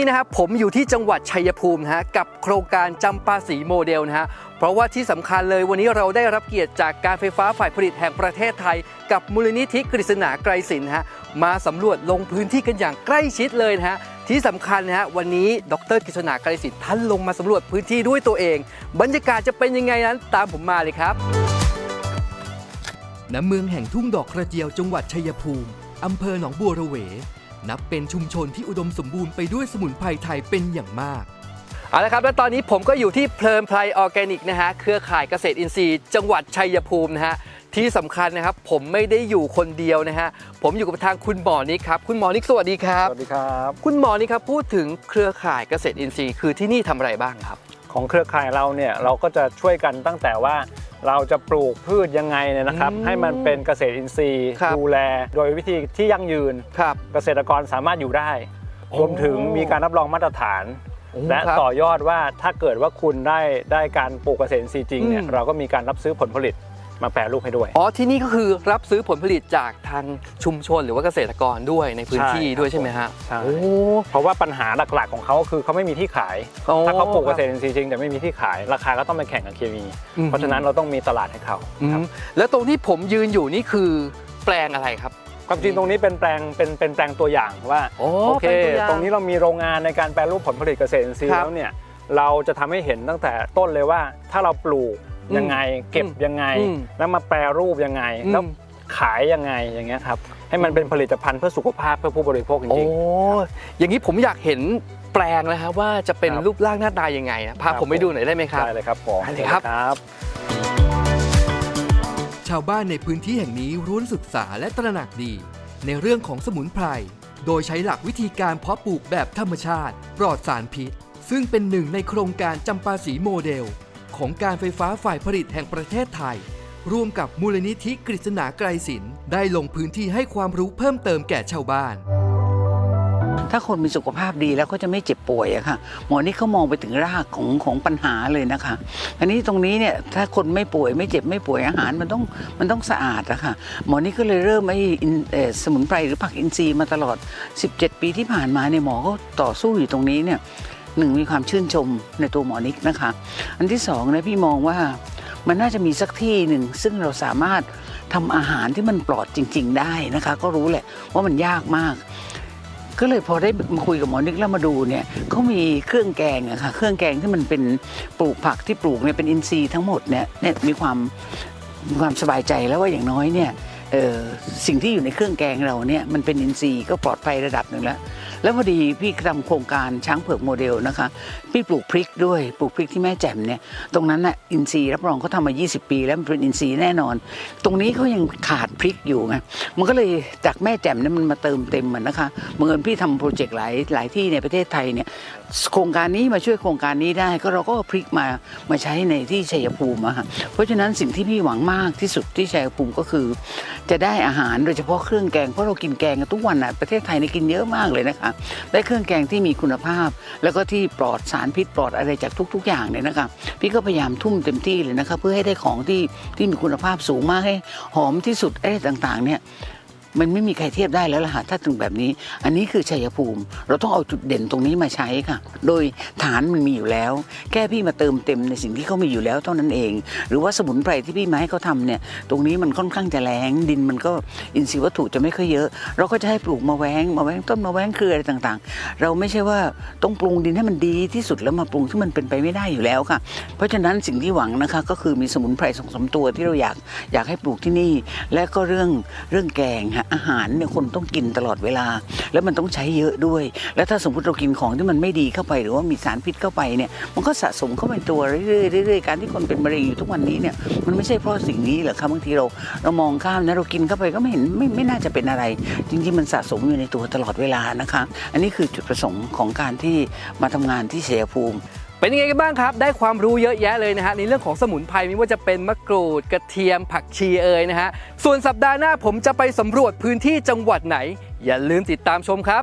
นี้นะครับผมอยู่ที่จังหวัดชัยภูมินะฮะกับโครงการจำปาสีโมเดลนะฮะเพราะว่าที่สำคัญเลยวันนี้เราได้รับเกียรติจากการไฟฟ้าฝ่ายผลิตแห่งประเทศไทย กับมูลนิธิกฤษณาไกรศิลป์นฮะมาสำรวจลงพื้นที่กันอย่างใกล้ชิดเลยนะฮะที่สำคัญนะฮะวันนี้ดรกฤษณาไกรศิลป์ท่านลงมาสำรวจพื้นที่ด้วยตัวเอง บรรยากาศจะเป็นยังไงนั้นตามผมมาเลยครับณเมืองแห่งทุ่งดอกกระเจียวจังหวัดชัยภูมิอำเภอหนองบัวระเว นับเป็นชุมชนที่อุดมสมบูรณ์ไปด้วยสมุนไพรไทยเป็นอย่างมากเอาละครับและตอนนี้ผมก็อยู่ที่เพลินไพรออร์แกนิกนะฮะเครือข่ายเกษตรอินทรีย์ จังหวัดชัยภูมินะฮะที่สำคัญนะครับผมไม่ได้อยู่คนเดียวนะฮะผมอยู่กับทางคุณหมอนิกครับคุณหมอนิกสวัสดีครับสวัสดีครับคุณหมอนิกครับพูดถึงเครือข่ายเกษตรอินทรีย์ คือที่นี่ทำอะไรบ้างครับ ของเครือข่ายเราเนี่ยเราก็จะช่วยกันตั้งแต่ว่า เราจะปลูกพืชยังไงเนี่ยนะครับอืมให้มันเป็นเกษตรอินทรีย์ครับดูแล โดยวิธีที่ยั่งยืนครับเกษตรกรสามารถอยู่ได้โอ้รวมถึงมีการรับรองมาตรฐานโอ้และครับต่อยอดว่าถ้าเกิดว่าคุณได้ได้การปลูกเกษตรอินทรีย์จริงเนี่ยอืมเราก็มีการรับซื้อผลผลิต มาแปรรูปให้ด้วย อ๋อ ที่นี่ก็คือรับซื้อผลผลิตจากทางชุมชนหรือว่าเกษตรกรด้วยในพื้นที่ใช่ครับด้วยใช่ไหมฮะใช่โอ้เพราะว่าปัญหาหลักๆของเขาคือเขาไม่มีที่ขายอ๋อถ้าเขาปลูกคเกรับษตรอินทรีย์จริงแต่ไม่มีที่ขายราคาก็ต้องไปแข่งกับเคมีอืมเพราะฉะนั้นเราต้องมีตลาดให้เขาอืครับมแล้วตรงที่ผมยืนอยู่นี่คือแปลงอะไรครับความจริงตรงนี้เป็นแปลงเป็นเป็นแปลงตัวอย่างว่าโอ้โอเคเป็นตัวอย่างตรงนี้เรามีโรงงานในการแปรรูปผลผลิตเกษตรอินทรีย์ครับแล้วเนี่ยเราจะทำให้เห็นตั้งแต่ต้นเลยว่าถ้าเราปลูกอืม ยังไง เก็บอืมยังไงอืมแล้วมาแปรรูปยังไงอืมแล้วขายยังไงอย่างเงี้ยครับให้มันเป็นผลิตภัณฑ์เพื่อสุขภาพเพื่อผู้บริโภคจโอ้ริงอย่างนี้ผมอยากเห็นแปลงนะครับว่าจะเป็นครับรูปร่างหน้าตายังไงนะพาครับผมไปดูหน่อยได้ไหมๆครับได้เลยครับผมได้เลยครับครับ ชาวบ้านในพื้นที่แห่งนี้ร้วนศึกษาและตระหนักดี ในเรื่องของสมุนไพรโดยใช้หลักวิธีการเพาะปลูกแบบธรรมชาติ ปลอดสารพิษ ซึ่งเป็นหนึ่งในโครงการจำปาสีโมเดล ของการไฟฟ้าฝ่ายผลิตแห่งประเทศไทย ร่วมกับมูลนิธิกฤษณาไกรศิลป์ได้ลงพื้นที่ให้ความรู้เพิ่มเติมแก่ชาวบ้าน ถ้าคนมีสุขภาพดีแล้วก็จะไม่เจ็บป่วยอะค่ะ หมอนี่เขามองไปถึงรากของของปัญหาเลยนะคะ อันนี้ตรงนี้เนี่ยถ้าคนไม่ป่วยไม่เจ็บไม่ป่วยอาหารมันต้องมันต้องสะอาดอะค่ะ หมอนี่ก็เลยเริ่มไอ้อินเอ่อสมุนไพรหรือผักอินทรีย์มาตลอด 17 ปีที่ผ่านมาเนี่ยหมอก็ต่อสู้อยู่ตรงนี้เนี่ย หนึ่งมีความชื่นชมในตัวหมอนิกนะคะ อันที่สองนี่ยพี่มองว่ามันน่าจะมีสักที่หนึ่ง ซึ่งเราสามารถทำอาหารที่มันปลอดจริง ๆ ได้นะคะ ก็รู้แหละว่ามันยากมาก ก็เลยพอได้มาคุยกับหมอนิกแล้วมาดูเนี่ยเขามีเครื่องแกงอะค่ะเครื่องแกงที่มันเป็นปลูกผักที่ปลูกเนี่ยเป็นอินทรีย์ทั้งหมดเนี่ยเนี่ยมีความมีความสบายใจแล้วว่าอย่างน้อยเนี่ยสิ่งที่อยู่ในเครื่องแกงเราเนี่ยมันเป็นอินทรีย์ก็ปลอดภัยระดับหนึ่งแล้ว แล้วพอดีพี่ทำโครงการช้างเผือกโมเดลนะคะ พี่ปลูกพริกด้วยปลูกพริกที่แม่แจ่มเนี่ยตรงนั้นน่ะอินทรีย์รับรองเขาทำมา 20 ปี แล้วมันเป็นอินทรีย์แน่นอน ตรงนี้เขายังขาดพริกอยู่ไงมันก็เลยจากแม่แจ่มเนี่ยมันมาเติมเต็มมันนะคะบังเอิญพี่ทำโปรเจกต์หลายหลายที่ในประเทศไทยเนี่ยโครงการนี้มาช่วยโครงการนี้ได้ก็เราก็เอาพริกมามาใช้ในที่ชัยภูมิอะค่ะเพราะฉะนั้นสิ่งที่พี่หวังมากที่สุดที่ชัยภูมิก็คือ จะได้อาหารโดยเฉพาะเครื่องแกงเพราะเรากินแกงกันทุกวันน่ะประเทศไทยนี่กินเยอะมากเลยนะคะได้เครื่องแกงที่มีคุณภาพ แล้วก็ที่ปลอดสารพิษปลอดอะไรจากทุก ๆ อย่างเนี่ยนะคะพี่ก็พยายามทุ่มเต็มที่เลยนะคะเพื่อให้ได้ของที่ที่มีคุณภาพสูงมากให้หอมที่สุดอะไรต่างๆเนี่ย มันไม่มีใครเทียบได้แล้วล่ะค่ะถ้าถึงแบบนี้ อันนี้คือชัยภูมิ เราต้องเอาจุดเด่นตรงนี้มาใช้ค่ะ โดยฐานมันมีอยู่แล้ว แค่พี่มาเติมเต็มในสิ่งที่เขามีอยู่แล้วเท่านั้นเอง หรือว่าสมุนไพรที่พี่มาให้เขาทำเนี่ยตรงนี้มันค่อนข้างจะแรงดินมันก็อินทรีย์วัตถุจะไม่ค่อยเยอะ เราก็จะให้ปลูกมาแวงมาแวงต้นมาแวงเครืออะไรต่างๆ เราไม่ใช่ว่าต้องปรุงดินให้มันดีที่สุดแล้วมาปรุงที่มันเป็นไปไม่ได้อยู่แล้วค่ะ เพราะฉะนั้นสิ่งที่หวังนะคะก็คือมีสมุนไพรสองสามตัวที่เราอยากอยากให้ปลูกที่นี่ และก็เรื่องเรื่องแกงฮะอาหารเนี่ยคนต้องกินตลอดเวลา แล้วมันต้องใช้เยอะด้วย แล้วถ้าสมมติเรากินของที่มันไม่ดีเข้าไปหรือว่ามีสารพิษเข้าไปเนี่ยมันก็สะสมเข้าไปตัวเรื่อยๆเรื่อยๆการที่คนเป็นมะเร็งอยู่ทุกวันนี้เนี่ยมันไม่ใช่เพราะสิ่งนี้เหรอคะบางทีเราเรามองข้ามนะเรากินเข้าไปก็ไม่เห็นไม่ไม่น่าจะเป็นอะไร จริงๆมันสะสมอยู่ในตัวตลอดเวลานะคะ อันนี้คือจุดประสงค์ของการที่มาทำงานที่ชัยภูมิ เป็นยังไงกันบ้างครับ ได้ความรู้เยอะแยะเลยนะฮะในเรื่องของสมุนไพรไม่ว่าจะเป็นมะกรูดกระเทียมผักชีเอ่ยนะฮะส่วนสัปดาห์หน้าผมจะไปสำรวจพื้นที่จังหวัดไหน อย่าลืมติดตามชมครับ